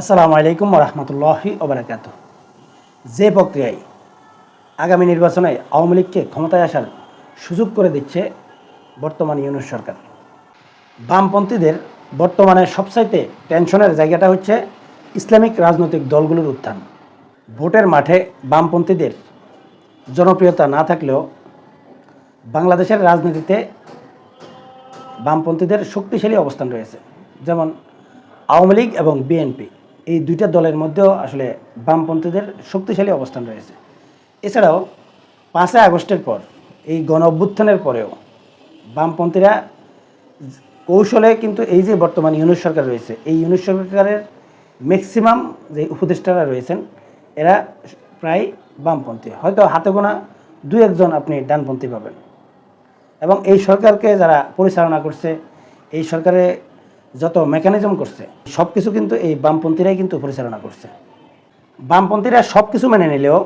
আসসালামু আলাইকুম রহমতুল্লাহি ওবরাকাত যে প্রক্রিয়ায় আগামী নির্বাচনে আওয়ামী লীগকে ক্ষমতায় আসার সুযোগ করে দিচ্ছে বর্তমান ইউনুস সরকার। বামপন্থীদের বর্তমানে সবচাইতে টেনশনের জায়গাটা হচ্ছে ইসলামিক রাজনৈতিক দলগুলোর উত্থান। ভোটের মাঠে বামপন্থীদের জনপ্রিয়তা না থাকলেও বাংলাদেশের রাজনীতিতে বামপন্থীদের শক্তিশালী অবস্থান রয়েছে। যেমন আওয়ামী লীগ এবং বিএনপি। এই দুইটা দলের মধ্যেও আসলে বামপন্থীদের শক্তিশালী অবস্থান রয়েছে। এছাড়াও পাঁচই আগস্টের পর, এই গণ অভ্যুত্থানের পরেও বামপন্থীরা কৌশলে কিন্তু এই যে বর্তমান ইউনুস সরকার রয়েছে, এই ইউনুস সরকারের ম্যাক্সিমাম যে উপদেষ্টারা রয়েছেন, এরা প্রায় বামপন্থী। হয়তো হাতে গোনা দু একজন আপনি ডানপন্থী পাবেন। এবং এই সরকারকে যারা পরিচালনা করছে, এই সরকারে যত মেকানিজম করছে সব কিছু কিন্তু এই বামপন্থীরাই কিন্তু পরিচালনা করছে। বামপন্থীরা সব কিছু মেনে নিলেও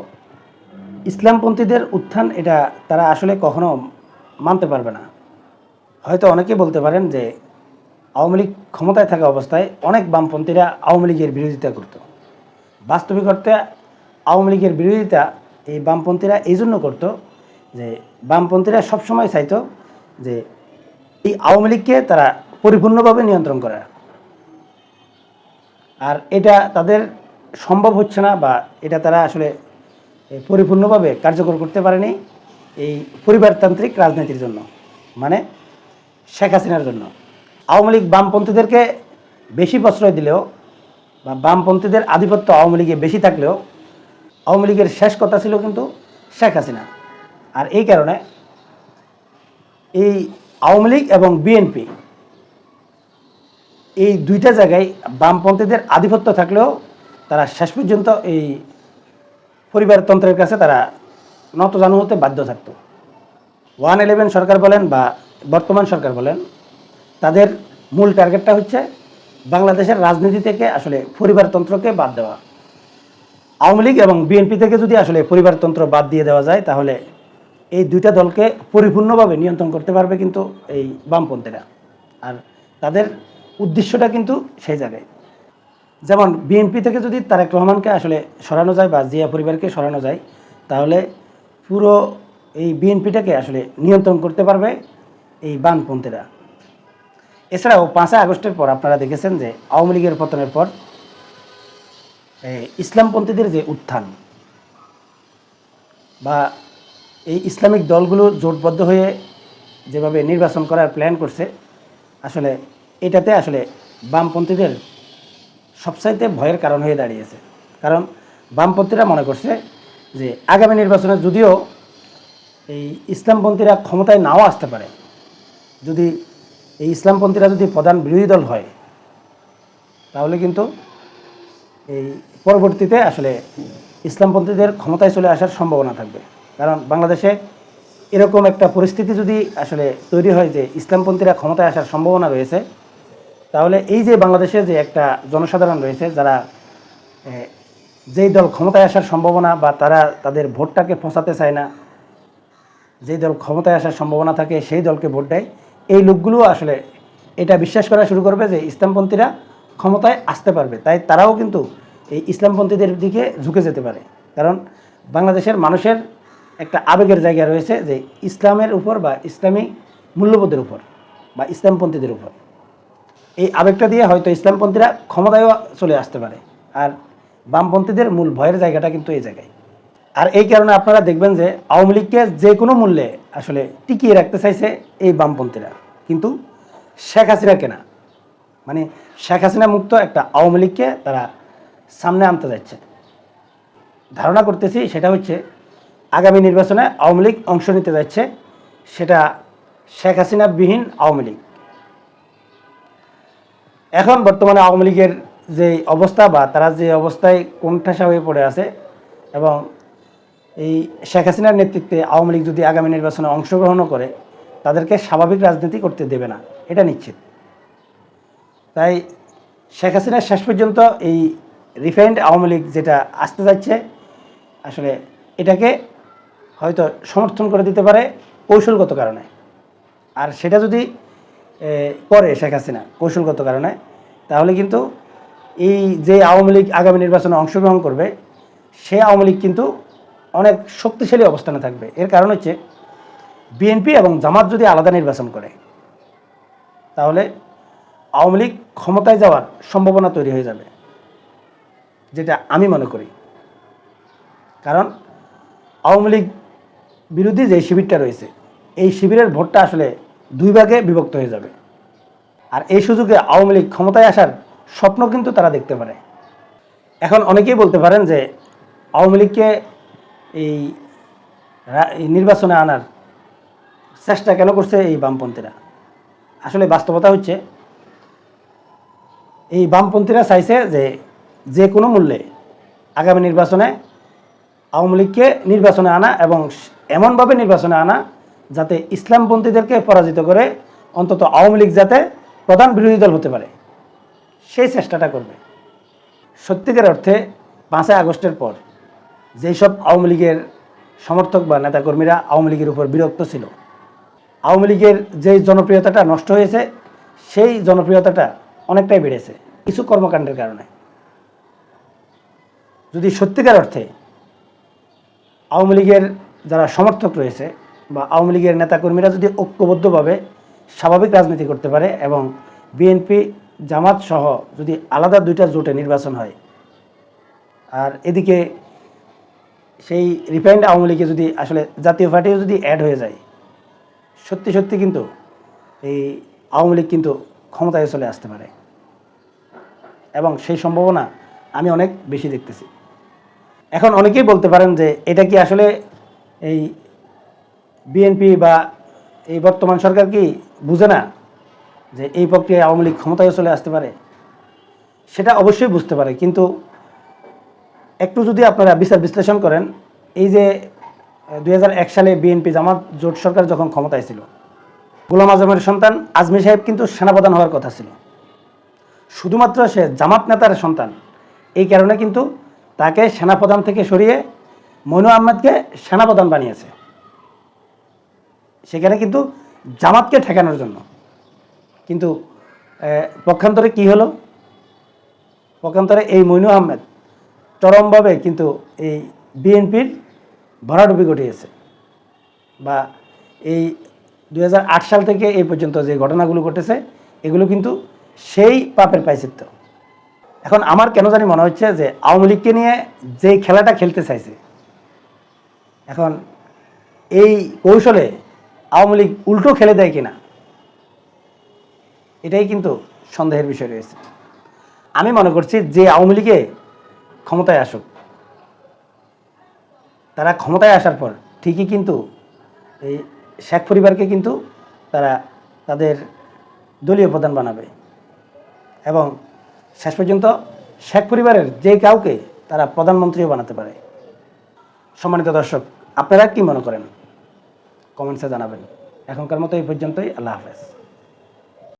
ইসলামপন্থীদের উত্থান এটা তারা আসলে কখনো মানতে পারবে না। হয়তো অনেকে বলতে পারেন যে, আওয়ামী লীগ ক্ষমতায় থাকা অবস্থায় অনেক বামপন্থীরা আওয়ামী লীগের বিরোধিতা করত। বাস্তবিক অর্থে আওয়ামী লীগের বিরোধিতা এই বামপন্থীরা এই জন্য করতো যে, বামপন্থীরা সবসময় চাইতো যে, এই আওয়ামী লীগকে তারা পরিপূর্ণভাবে নিয়ন্ত্রণ করা আর এটা তাদের সম্ভব হচ্ছে না বা এটা তারা আসলে পরিপূর্ণভাবে কার্যকর করতে পারেনি এই পরিবারতান্ত্রিক রাজনীতির জন্য মানে শেখ হাসিনার জন্য। আওয়ামী লীগ বামপন্থীদেরকে বেশি প্রশ্রয় দিলেও বা বামপন্থীদের আধিপত্য আওয়ামী লীগে বেশি থাকলেও আওয়ামী লীগের শেষ কথা ছিল কিন্তু শেখ হাসিনা। আর এই কারণে এই আওয়ামী লীগ এবং বিএনপি এই দুইটা জায়গায় বামপন্থীদের আধিপত্য থাকলেও তারা শেষ পর্যন্ত এই পরিবারতন্ত্রের কাছে তারা নতজানু হতে বাধ্য থাকতো। ওয়ান ইলেভেন সরকার বলেন বা বর্তমান সরকার বলেন, তাদের মূল টার্গেটটা হচ্ছে বাংলাদেশের রাজনীতি থেকে আসলে পরিবারতন্ত্রকে বাদ দেওয়া। আওয়ামী লীগ এবং বিএনপি থেকে যদি আসলে পরিবারতন্ত্র বাদ দিয়ে দেওয়া যায়, তাহলে এই দুইটা দলকে পরিপূর্ণভাবে নিয়ন্ত্রণ করতে পারবে কিন্তু এই বামপন্থীরা। আর তাদের উদ্দেশ্যটা কিন্তু সেই জায়গায়। যেমন বিএনপি থেকে যদি তারেক রহমানকে আসলে সরানো যায় বা জিয়া পরিবারকে সরানো যায়, তাহলে পুরো এই বিএনপিটাকে আসলে নিয়ন্ত্রণ করতে পারবে এই বামপন্থীরা। এছাড়াও পাঁচই আগস্টের পর আপনারা দেখেছেন যে আওয়ামী লীগের পতনের পর ইসলামপন্থীদের যে উত্থান বা এই ইসলামিক দলগুলো জোটবদ্ধ হয়ে যেভাবে নির্বাচন করার প্ল্যান করছে, আসলে এটাতে আসলে বামপন্থীদের সবচাইতে ভয়ের কারণ হয়ে দাঁড়িয়েছে। কারণ বামপন্থীরা মনে করছে যে আগামী নির্বাচনে যদিও এই ইসলামপন্থীরা ক্ষমতায় নাও আসতে পারে, যদি এই ইসলামপন্থীরা যদি প্রধান বিরোধী দল হয়, তাহলে কিন্তু এই পরবর্তীতে আসলে ইসলামপন্থীদের ক্ষমতায় চলে আসার সম্ভাবনা থাকবে। কারণ বাংলাদেশে এরকম একটা পরিস্থিতি যদি আসলে তৈরি হয় যে ইসলামপন্থীরা ক্ষমতায় আসার সম্ভাবনা রয়েছে তাহলে এই যে বাংলাদেশে যে একটা জনসাধারণ রয়েছে যারা যেই দল ক্ষমতায় আসার সম্ভাবনা বা তারা তাদের ভোটটাকে ফসাতে চায় না, যেই দল ক্ষমতায় আসার সম্ভাবনা থাকে সেই দলকে ভোট দেয়, এই লোকগুলো আসলে এটা বিশ্বাস করা শুরু করবে যে ইসলামপন্থীরা ক্ষমতায় আসতে পারবে। তাই তারাও কিন্তু এই ইসলামপন্থীদের দিকে ঝুঁকে যেতে পারে। কারণ বাংলাদেশের মানুষের একটা আবেগের জায়গা রয়েছে যে ইসলামের উপর বা ইসলামী মূল্যবোধের উপর বা ইসলামপন্থীদের উপর। এই আবেগটা দিয়ে হয়তো ইসলামপন্থীরা ক্ষমতায়ও চলে আসতে পারে। আর বামপন্থীদের মূল ভয়ের জায়গাটা কিন্তু এই জায়গায়। আর এই কারণে আপনারা দেখবেন যে আওয়ামী লীগকে যে কোনো মূল্যে আসলে টিকিয়ে রাখতে চাইছে এই বামপন্থীরা। কিন্তু শেখ হাসিনা কেনা মানে শেখ হাসিনা মুক্ত একটা আওয়ামী লীগকে তারা সামনে আনতে যাচ্ছে। ধারণা করতেছি সেটা হচ্ছে, আগামী নির্বাচনে আওয়ামী লীগ অংশ নিতে যাচ্ছে, সেটা শেখ হাসিনা বিহীন আওয়ামী লীগ। এখন বর্তমানে আওয়ামী লীগের যে অবস্থা বা তারা যে অবস্থায় কোণঠাসা হয়ে পড়ে আছে এবং এই শেখ হাসিনার নেতৃত্বে আওয়ামী লীগ যদি আগামী নির্বাচনে অংশগ্রহণও করে, তাদেরকে স্বাভাবিক রাজনীতি করতে দেবে না। এটা নিশ্চিত। তাই শেখ হাসিনা শেষ পর্যন্ত এই রিফাইন্ড আওয়ামী লীগ যেটা আসতে যাচ্ছে, আসলে এটাকে হয়তো সমর্থন করে দিতে পারে কৌশলগত কারণে। আর সেটা যদি করে শেখ হাসিনা কৌশলগত কারণে। তাহলে কিন্তু এই যে আওয়ামী লীগ আগামী নির্বাচনে অংশগ্রহণ করবে, সে আওয়ামী লীগ কিন্তু অনেক শক্তিশালী অবস্থানে থাকবে। এর কারণ হচ্ছে বিএনপি এবং জামাত যদি আলাদা নির্বাচন করে, তাহলে আওয়ামী লীগ ক্ষমতায় যাওয়ার সম্ভাবনা তৈরি হয়ে যাবে, যেটা আমি মনে করি। কারণ আওয়ামী লীগ বিরোধী যে শিবিরটা রয়েছে, এই শিবিরের ভোটটা আসলে দুই ভাগে বিভক্ত হয়ে যাবে। আর এই সুযোগে আওয়ামী লীগ ক্ষমতায় আসার স্বপ্ন কিন্তু তারা দেখতে পারে। এখন অনেকেই বলতে পারেন যে আওয়ামী লীগকে এই নির্বাচনে আনার চেষ্টা কেন করছে এই বামপন্থীরা? আসলে বাস্তবতা হচ্ছে, এই বামপন্থীরা চাইছে যে যে কোনো মূল্যে আগামী নির্বাচনে আওয়ামী লীগকে নির্বাচনে আনা এবং এমনভাবে নির্বাচনে আনা যাতে ইসলামপন্থীদেরকে পরাজিত করে অন্তত আওয়ামী লীগ যাতে প্রধান বিরোধী দল হতে পারে। সেই চেষ্টাটা করবে। সত্যিকার অর্থে পাঁচই আগস্টের পর যেই সব আওয়ামী লীগের সমর্থক বা নেতাকর্মীরা আওয়ামী লীগের উপর বিরক্ত ছিল, আওয়ামী লীগের যেই জনপ্রিয়তাটা নষ্ট হয়েছে, সেই জনপ্রিয়তাটা অনেকটাই বেড়েছে কিছু কর্মকাণ্ডের কারণে। যদি সত্যিকার অর্থে আওয়ামী লীগের যারা সমর্থক রয়েছে বা আওয়ামী লীগের নেতাকর্মীরা যদি ঐক্যবদ্ধভাবে স্বাভাবিক রাজনীতি করতে পারে এবং বিএনপি জামাত সহ যদি আলাদা দুইটা জোটে নির্বাচন হয়, আর এদিকে সেই রিফাইন্ড আওয়ামী লীগে যদি আসলে জাতীয় পার্টিও যদি অ্যাড হয়ে যায়, সত্যি সত্যি কিন্তু এই আওয়ামী লীগ কিন্তু ক্ষমতায় চলে আসতে পারে। এবং সেই সম্ভাবনা আমি অনেক বেশি দেখতেছি। এখন অনেকেই বলতে পারেন যে এটা কি আসলে এই বিএনপি বা এই বর্তমান সরকার কি বুঝে না যে এই প্রক্রিয়ায় আওয়ামী লীগ ক্ষমতায় চলে আসতে পারে? সেটা অবশ্যই বুঝতে পারে, কিন্তু একটু যদি আপনারা বিচার বিশ্লেষণ করেন, এই যে দু হাজার এক সালে বিএনপি জামাত জোট সরকার যখন ক্ষমতায় ছিল, গোলাম আজমের সন্তান আজমি সাহেব কিন্তু সেনাপ্রধান হওয়ার কথা ছিল। শুধুমাত্র সে জামাত নেতার সন্তান, এই কারণে কিন্তু তাকে সেনাপ্রধান থেকে সরিয়ে মনু আহমেদকে সেনাপ্রধান বানিয়েছে। সেখানে কিন্তু জামাতকে ঠেকানোর জন্য। কিন্তু পক্ষান্তরে কি হলো? পক্ষান্তরে এই মইনু আহমেদ চরমভাবে কিন্তু এই বিএনপির ভরাডুবি ঘটিয়েছে বা এই দু হাজার আট সাল থেকে এই পর্যন্ত যে ঘটনাগুলো ঘটেছে, এগুলো কিন্তু সেই পাপের পাইচিত্য এখন আমার কেন জানি মনে হচ্ছে যে আওয়ামী লীগকে নিয়ে যে খেলাটা খেলতে চাইছে, এখন এই কৌশলে আওয়ামী লীগ উল্টো খেলে দেয় কিনা? এটাই কিন্তু সন্দেহের বিষয় রয়েছে। আমি মনে করছি যে আওয়ামী লীগে ক্ষমতায় আসুক। তারা ক্ষমতায় আসার পর ঠিকই কিন্তু এই শেখ পরিবারকে কিন্তু তারা তাদের দলীয় প্রধান বানাবে এবং শেষ পর্যন্ত শেখ পরিবারের যে কাউকে তারা প্রধানমন্ত্রীও বানাতে পারে। সম্মানিত দর্শক, আপনারা কি মনে করেন? কমেন্টসে জানাবেন। এখনকার মতো এই পর্যন্তই আল্লাহ হাফেজ।